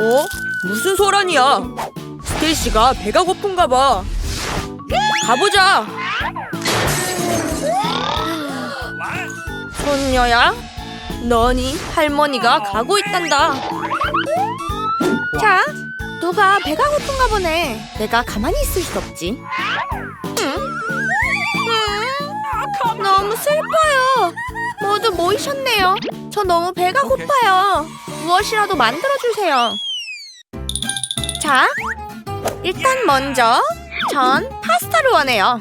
어? 무슨 소란이야? 스테이시가 배가 고픈가 봐. 가보자. 손녀야, 너니 할머니가 가고 있단다. 자, 너가 배가 고픈가 보네. 내가 가만히 있을 수 없지. 슬퍼요. 모두 모이셨네요. 저 너무 배가 고파요. 무엇이라도 만들어주세요. 자, 일단 먼저 전 파스타를 원해요.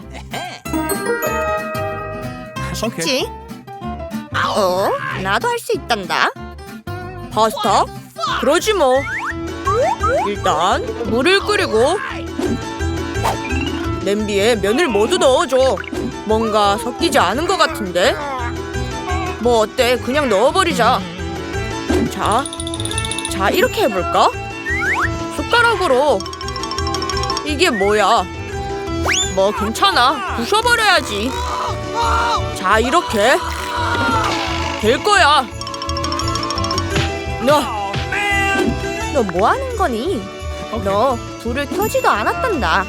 쉽지? 어, 나도 할 수 있단다. 파스타? 그러지 뭐. 일단 물을 끓이고 냄비에 면을 모두 넣어줘. 뭔가 섞이지 않은 것 같은데? 뭐 어때? 그냥 넣어버리자. 자, 자 이렇게 해볼까? 숟가락으로. 이게 뭐야? 뭐 괜찮아. 부셔버려야지. 자 이렇게 될 거야. 너, 너 뭐 하는 거니? 너 불을 켜지도 않았단다.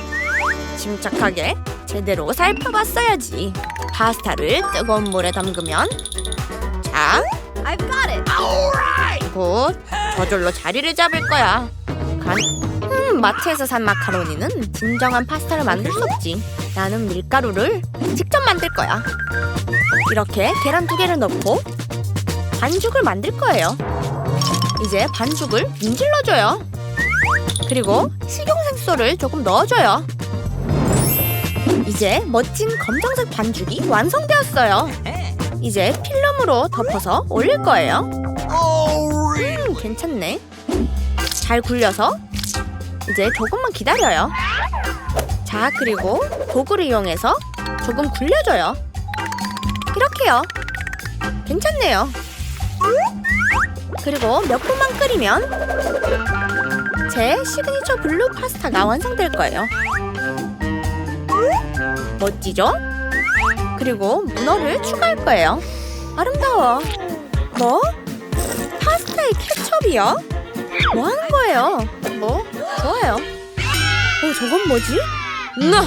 침착하게 제대로 살펴봤어야지. 파스타를 뜨거운 물에 담그면 자, I've got it. 곧 저절로 자리를 잡을 거야. 간. 음, 마트에서 산 마카로니는 진정한 파스타를 만들 수 없지. 나는 밀가루를 직접 만들 거야. 이렇게 계란 두 개를 넣고 반죽을 만들 거예요. 이제 반죽을 문질러줘요. 그리고 식용색소를 조금 넣어줘요. 이제 멋진 검정색 반죽이 완성되었어요. 이제 필름으로 덮어서 올릴 거예요. 음, 괜찮네. 잘 굴려서 이제 조금만 기다려요. 자, 그리고 도구를 이용해서 조금 굴려줘요. 이렇게요. 괜찮네요. 그리고 몇 분만 끓이면 제 시그니처 블루 파스타가 완성될 거예요. 멋지죠? 그리고 문어를 추가할 거예요. 아름다워. 뭐? 파스타에 케첩이요? 뭐 하는 거예요? 뭐? 좋아요. 어, 저건 뭐지? 나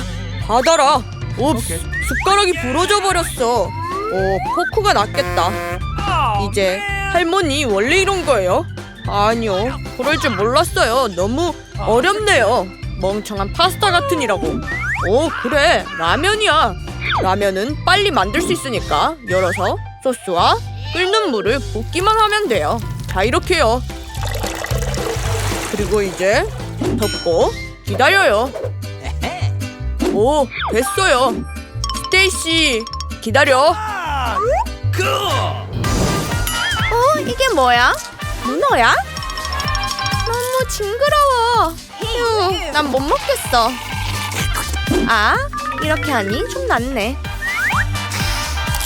받아라. 옵스, 숟가락이 부러져 버렸어. 어, 포크가 낫겠다. 이제 할머니 원래 이런 거예요? 아니요, 그럴 줄 몰랐어요. 너무 어렵네요. 멍청한 파스타 같으니라고. 오, 그래, 라면이야. 라면은 빨리 만들 수 있으니까 열어서 소스와 끓는 물을 붓기만 하면 돼요. 자, 이렇게요. 그리고 이제 덮고 기다려요. 오, 됐어요. 스테이시, 기다려. 어, 이게 뭐야? 문어야? 너무 징그러워. 휴, 난 못 먹겠어. 아, 이렇게 하니 좀 낫네.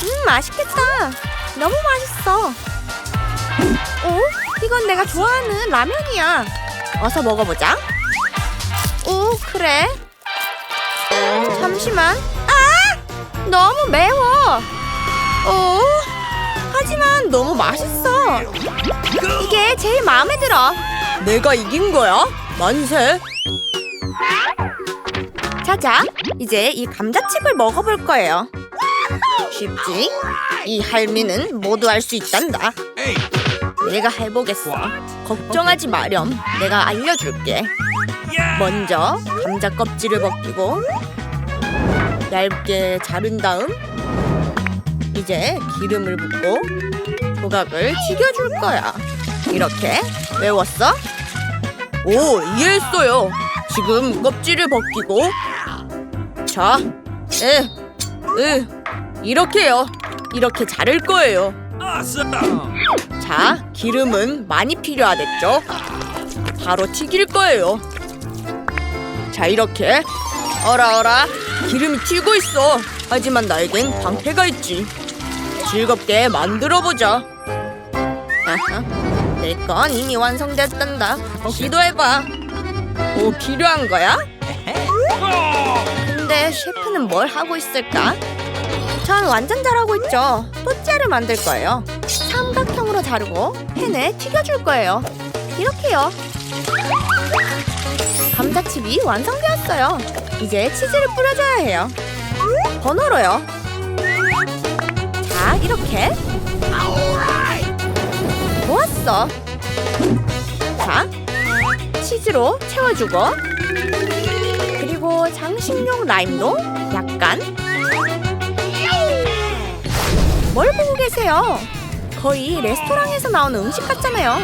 음, 맛있겠다. 너무 맛있어. 오, 이건 내가 좋아하는 라면이야. 어서 먹어보자. 오, 그래. 잠시만. 아! 너무 매워. 오, 하지만 너무 맛있어. 이게 제일 마음에 들어. 내가 이긴 거야? 만세. 자자, 이제 이 감자칩을 먹어볼 거예요. 쉽지? 이 할미는 모두 할 수 있단다. 내가 해보겠어. 걱정하지 마렴. 내가 알려줄게. 먼저 감자 껍질을 벗기고 얇게 자른 다음 이제 기름을 붓고 조각을 튀겨줄 거야. 이렇게 외웠어? 오, 이해했어요. 지금 껍질을 벗기고 자, 에, 으, 이렇게요. 이렇게 자를 거예요. 자, 기름은 많이 필요하겠죠? 바로 튀길 거예요. 자, 이렇게 어라 어라 기름이 튀고 있어. 하지만 나에겐 방패가 있지. 즐겁게 만들어 보자. 내건 이미 완성됐단다. 시도해봐. 뭐 필요한 거야? 근데 셰프는 뭘 하고 있을까? 전 완전 잘하고 있죠. 또째를 만들 거예요. 삼각형으로 자르고 팬에 튀겨줄 거예요. 이렇게요. 감자칩이 완성되었어요. 이제 치즈를 뿌려줘야 해요. 번호로요. 자, 이렇게. 좋았어. 자, 치즈로 채워주고 장식용 라임도 약간 뭘 보고 계세요? 거의 레스토랑에서 나오는 음식 같잖아요.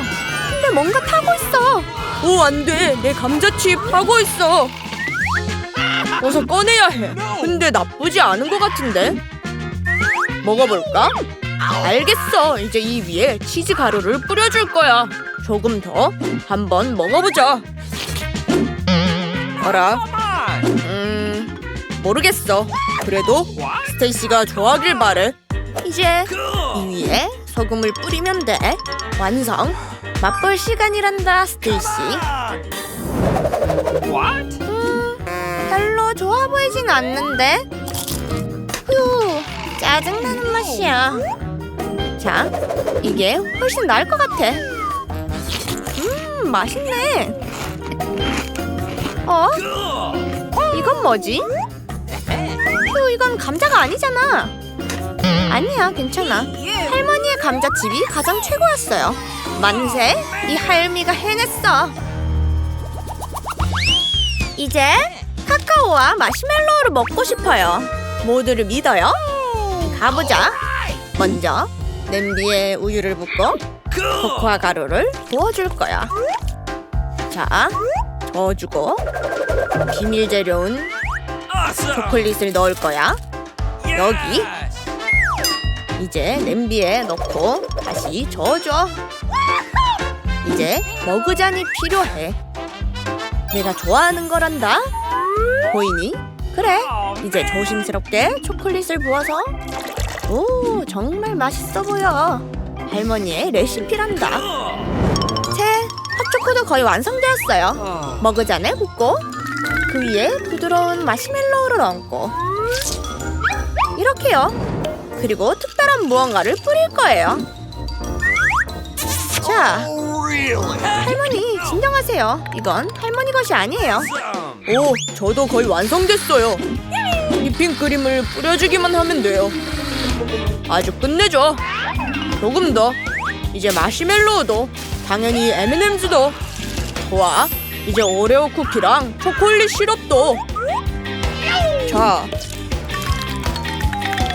근데 뭔가 타고 있어. 오, 안 돼. 내 감자칩 하고 있어. 어서 꺼내야 해. 근데 나쁘지 않은 것 같은데. 먹어볼까? 알겠어. 이제 이 위에 치즈 가루를 뿌려줄 거야. 조금 더. 한번 먹어보자. 어라? 음, 모르겠어. 그래도 스테이시가 좋아하길 바래. 이제 이 위에 소금을 뿌리면 돼. 완성. 맛볼 시간이란다, 스테이시. 음, 별로 좋아 보이진 않는데. 휴, 짜증나는 맛이야. 자, 이게 훨씬 나을 것 같아. 음, 맛있네. 어? 이건 뭐지? 휴, 이건 감자가 아니잖아. 아니야, 괜찮아. 할머니의 감자칩이 가장 최고였어요. 만세! 이 할미가 해냈어. 이제 카카오와 마시멜로우를 먹고 싶어요. 모두를 믿어요. 가보자. 먼저 냄비에 우유를 붓고 코코아 가루를 부어줄 거야. 자, 저어주고 비밀 재료인 초콜릿을 넣을 거야. 여기 이제 냄비에 넣고 다시 저어줘. 이제 머그잔이 필요해. 내가 좋아하는 거란다. 보이니? 그래. 이제 조심스럽게 초콜릿을 부어서. 오, 정말 맛있어 보여. 할머니의 레시피란다. 제 핫초코도 거의 완성되었어요. 머그잔에 붓고 그 위에 부드러운 마시멜로우를 얹고 이렇게요. 그리고 특별한 무언가를 뿌릴 거예요. 자, 할머니 진정하세요. 이건 할머니 것이 아니에요. 오, 저도 거의 완성됐어요. 휘핑 크림을 뿌려주기만 하면 돼요. 아주 끝내줘. 조금 더. 이제 마시멜로우도. 당연히 M&Ms도. 좋아. 이제 오레오 쿠키랑 초콜릿 시럽도. 자.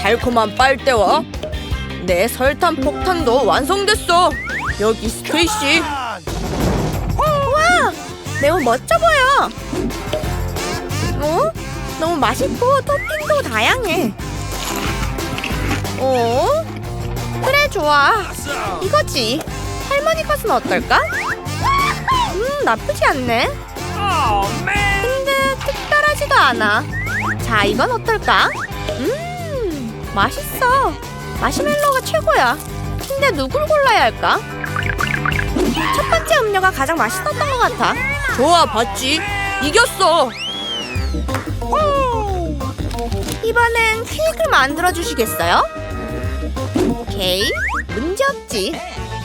달콤한 빨대와 내 설탕 폭탄도 완성됐어. 여기 스테이시. 와, 매우 멋져 보여. 어? 너무 맛있고 토핑도 다양해. 어? 그래 좋아. 이거지. 할머니 것은 어떨까? 음 나쁘지 않네. 근데 특별하지도 않아. 자 이건 어떨까? 음 맛있어. 마시멜로우가 최고야. 근데 누굴 골라야 할까? 첫 번째 음료가 가장 맛있었던 것 같아. 좋아, 봤지? 이겼어. 이번엔 케이크를 만들어 주시겠어요? 오케이, 문제 없지.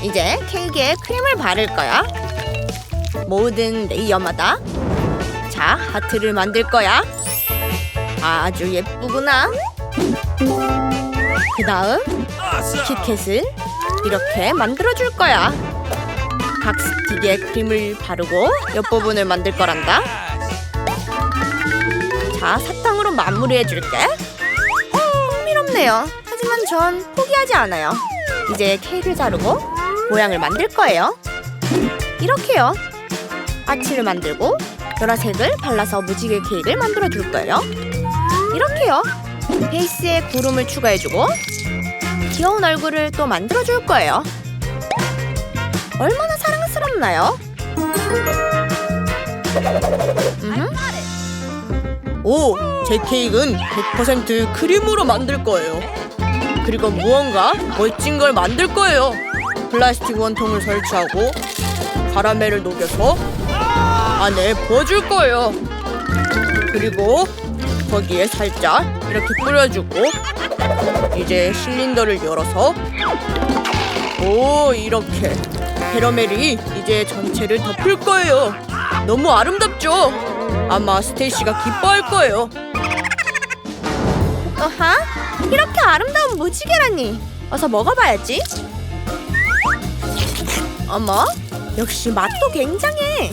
이제 케이크에 크림을 바를 거야. 모든 레이어마다. 자, 하트를 만들 거야. 아주 예쁘구나. 그 다음 키캣을 이렇게 만들어 줄 거야. 각 스틱에 크림을 바르고 옆부분을 만들 거란다. 자, 사탕으로 마무리해 줄게. 흥미롭네요. 하지만 전 포기하지 않아요. 이제 케이크를 자르고 모양을 만들 거예요. 이렇게요. 아치를 만들고 보라색을 발라서 무지개 케이크를 만들어 줄 거예요. 이렇게요. 베이스에 구름을 추가해주고 귀여운 얼굴을 또 만들어 줄 거예요. 얼마나 사랑스럽나요? 음흠. 오, 제 케이크는 100% 크림으로 만들 거예요. 그리고 무언가 멋진 걸 만들 거예요. 플라스틱 원통을 설치하고 카라멜을 녹여서 안에 부어줄 거예요. 그리고 거기에 살짝 이렇게 뿌려주고 이제 실린더를 열어서 오 이렇게 캐러멜이 이제 전체를 덮을 거예요. 너무 아름답죠? 아마 스테이시가 기뻐할 거예요. 어하? 이렇게 아름다운 무지개라니. 어서 먹어봐야지. 어머, 역시 맛도 굉장해.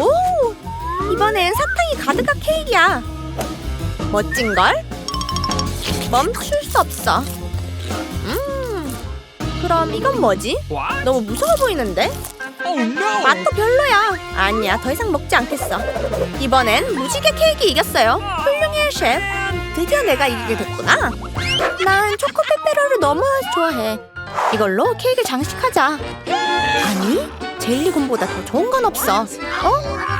오, 이번엔 사탕이 가득한 케이크야. 멋진 걸? 멈출 수 없어. 음, 그럼 이건 뭐지? 너무 무서워 보이는데? 맛도 별로야. 아니야, 더 이상 먹지 않겠어. 이번엔 무지개 케이크 이겼어요. 훌륭해요, 셰프. 드디어 내가 이기게 됐구나. 난 초코 페페로를 너무 좋아해. 이걸로 케이크 장식하자. 아니, 젤리곰보다 더 좋은 건 없어. 어?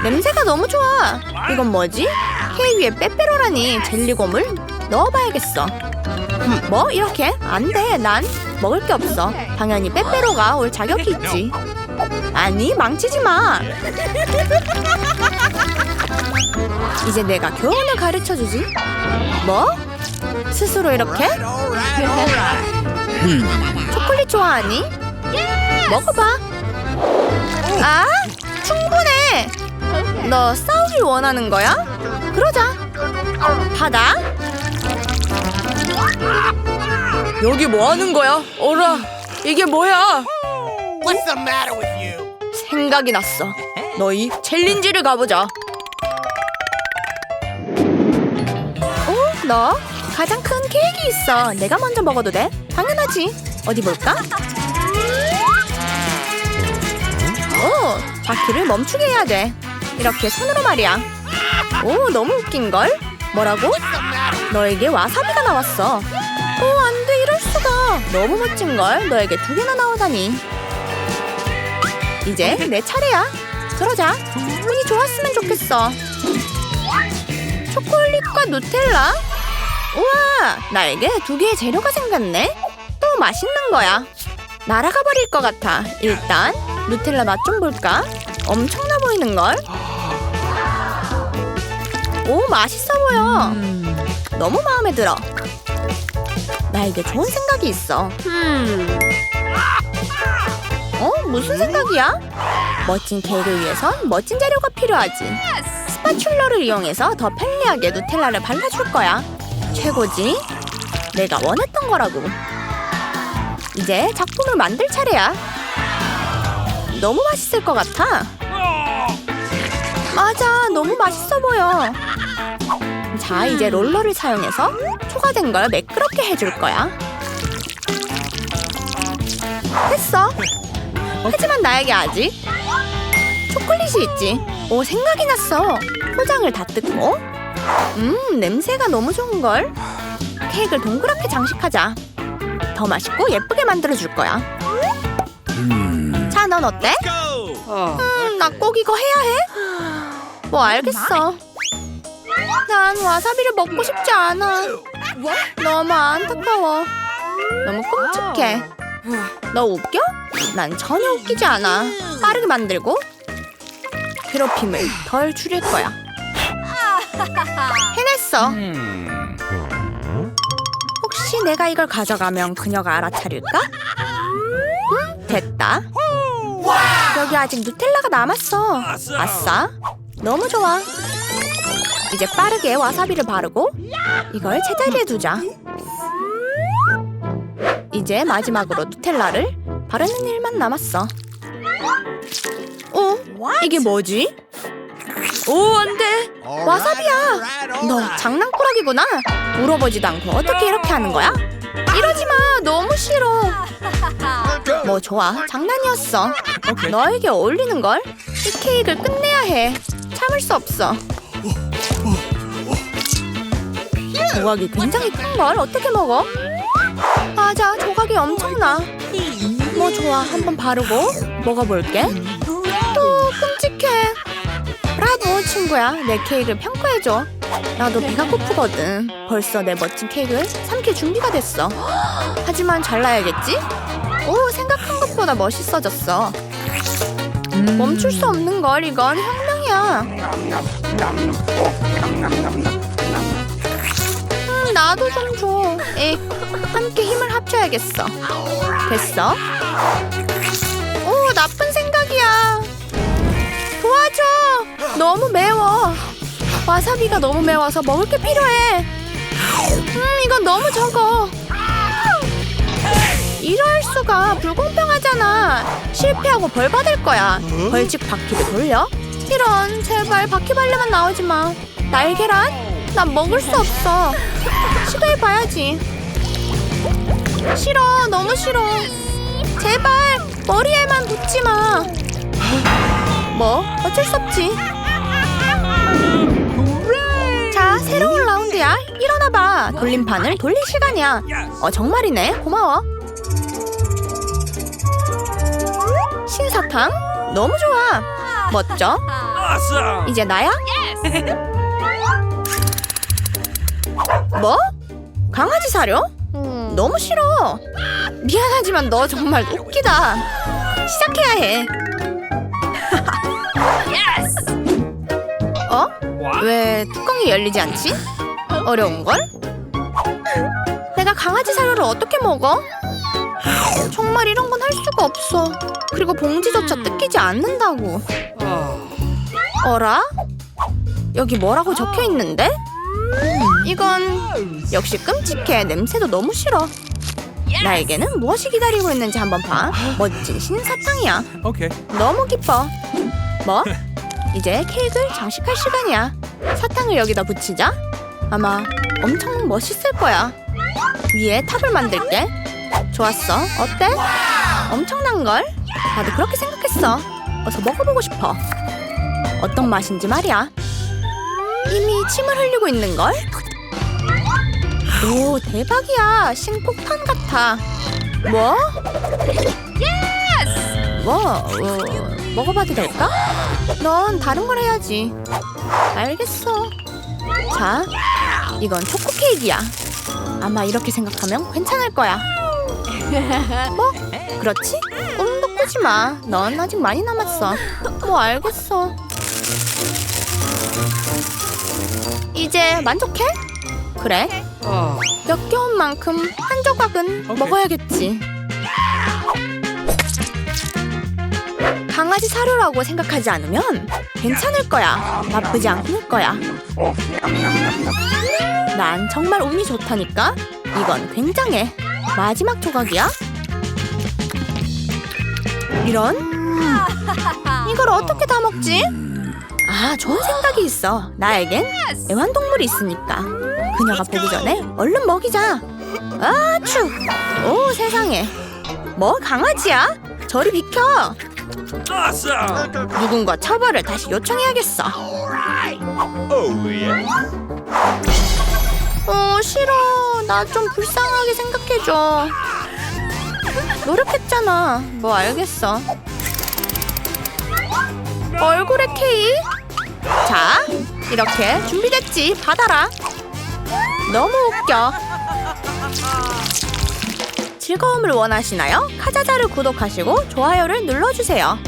냄새가 너무 좋아. 이건 뭐지? 케이크 위에 빼빼로라니 젤리곰을 넣어봐야겠어. 음, 뭐? 이렇게? 안 돼. 난 먹을 게 없어. 당연히 빼빼로가 올 자격이 있지. 아니, 망치지 마. 이제 내가 교훈을 가르쳐 주지. 뭐? 스스로 이렇게? 초콜릿 좋아하니? 먹어봐. 아, 충분해. 너 싸우길 원하는 거야? 그러자. 받아. 여기 뭐 하는 거야? 어라, 이게 뭐야? What's the matter with you? 생각이 났어. 너희 챌린지를 가보자. 오, 너 가장 큰 케이크 있어. 내가 먼저 먹어도 돼? 당연하지. 어디 볼까? 오, 바퀴를 멈추게 해야 돼. 이렇게 손으로 말이야. 오, 너무 웃긴 걸. 뭐라고? 너에게 와사비가 나왔어. 오, 안 돼, 이럴 수가. 너무 멋진 걸. 너에게 두 개나 나오다니. 이제 내 차례야. 그러자. 운이 좋았으면 좋겠어. 초콜릿과 누텔라? 우와, 나에게 두 개의 재료가 생겼네. 또 맛있는 거야. 날아가 버릴 것 같아. 일단 누텔라 맛 좀 볼까? 엄청나 보이는 걸. 오, 맛있어 보여. 너무 마음에 들어. 나에게 좋은 생각이 있어. 음. 어, 무슨 생각이야? 멋진 케이크를 위해선 멋진 재료가 필요하지. 스파츌러를 이용해서 더 편리하게 누텔라를 발라줄 거야. 최고지? 내가 원했던 거라고. 이제 작품을 만들 차례야. 너무 맛있을 것 같아. 맞아, 너무 맛있어 보여. 자, 이제 롤러를 사용해서 초과된 걸 매끄럽게 해줄 거야. 됐어. 하지만 나에게 아직 초콜릿이 있지. 오, 생각이 났어. 포장을 다 뜯고. 음, 냄새가 너무 좋은 걸. 케이크를 동그랗게 장식하자. 더 맛있고 예쁘게 만들어 줄 거야. 자, 넌 어때? 음, 나 꼭 이거 해야 해? 뭐 알겠어. 난 와사비를 먹고 싶지 않아. 너무 안타까워. 너무 끔찍해. 너 웃겨? 난 전혀 웃기지 않아. 빠르게 만들고 괴롭힘을 덜 줄일 거야. 해냈어. 혹시 내가 이걸 가져가면 그녀가 알아차릴까? 응? 됐다. 여기 아직 누텔라가 남았어. 아싸. 너무 좋아. 이제 빠르게 와사비를 바르고 이걸 제자리에 두자. 이제 마지막으로 누텔라를 바르는 일만 남았어. 어? 이게 뭐지? 오, 안 돼. 와사비야. 너 장난꾸러기구나. 물어보지도 않고 어떻게 이렇게 하는 거야? 이러지 마. 너무 싫어. 뭐 좋아. 장난이었어. 너에게 어울리는 걸? 이 케이크를 끝내야 해. 참을 수 없어. 조각이 굉장히 큰 걸 어떻게 먹어? 맞아, 조각이 엄청나. 뭐 좋아, 한번 바르고 먹어볼게. 또 끔찍해. 브라보 친구야 내 케이크를 평가해줘 나도 배가 고프거든 벌써 내 멋진 케이크를 삼킬 준비가 됐어 하지만 잘라야겠지? 오 생각한 것보다 멋있어졌어. 음. 멈출 수 없는 걸 이건 혁명이야. 음, 나도 좀줘에 함께 힘을 합쳐야겠어. 됐어? 오 나쁜 생각이야. 도와줘. 너무 매워. 와사비가 너무 매워서 먹을 게 필요해. 음 이건 너무 적어. 이럴 수가 불공평하잖아. 실패하고 벌 받을 거야. 벌칙 바퀴를 돌려? 이런 제발 바퀴벌레만 나오지 마. 날계란? 난 먹을 수 없어. 시도해봐야지. 싫어, 너무 싫어. 제발 머리에만 붙지 마. 뭐 어쩔 수 없지. 자, 새로운 라운드야. 일어나봐. 돌림판을 돌릴 시간이야. 어, 정말이네. 고마워. 신사탕? 너무 좋아. 멋져. 이제 나야? 뭐? 강아지 사료? 너무 싫어. 미안하지만 너 정말 웃기다. 시작해야 해. 어? 왜 뚜껑이 열리지 않지? 어려운걸? 내가 강아지 사료를 어떻게 먹어? 정말 이런 건 할 수가 없어. 그리고 봉지조차 뜯기지 않는다고. 어라? 여기 뭐라고 적혀 있는데? 이건 역시 끔찍해. 냄새도 너무 싫어. 나에게는 무엇이 기다리고 있는지 한번 봐. 멋진 신사탕이야. 너무 기뻐. 뭐? 이제 케이크를 장식할 시간이야. 사탕을 여기다 붙이자. 아마 엄청 멋있을 거야. 위에 탑을 만들게. 좋았어. 어때? 엄청난 걸? 나도 그렇게 생각했어. 어서 먹어보고 싶어. 어떤 맛인지 말이야. 이미 침을 흘리고 있는 걸? 오, 대박이야. 신폭탄 같아. 뭐? 뭐? 어, 먹어봐도 될까? 넌 다른 걸 해야지. 알겠어. 자, 이건 초코 케이크야. 아마 이렇게 생각하면 괜찮을 거야. 뭐? 그렇지? 꿈도 꾸지 마. 넌 아직 많이 남았어. 뭐 알겠어. 이제 만족해? 그래. 역겨운 만큼 한 조각은 먹어야겠지. 강아지 사료라고 생각하지 않으면 괜찮을 거야. 나쁘지 않을 거야. 난 정말 운이 좋다니까. 이건 굉장해. 마지막 조각이야. 이런? 이걸 어떻게 다 먹지? 아, 좋은 생각이 있어. 나에겐 애완동물이 있으니까. 그녀가 보기 전에 얼른 먹이자. 아 추! 오, 세상에. 뭐 강아지야? 저리 비켜. 누군가 처벌을 다시 요청해야겠어. Oh yeah. 어, 싫어. 나 좀 불쌍하게 생각해줘. 노력했잖아. 뭐 알겠어. 얼굴에 K? 자, 이렇게 준비됐지. 받아라. 너무 웃겨. 즐거움을 원하시나요? 카자자를 구독하시고 좋아요를 눌러주세요.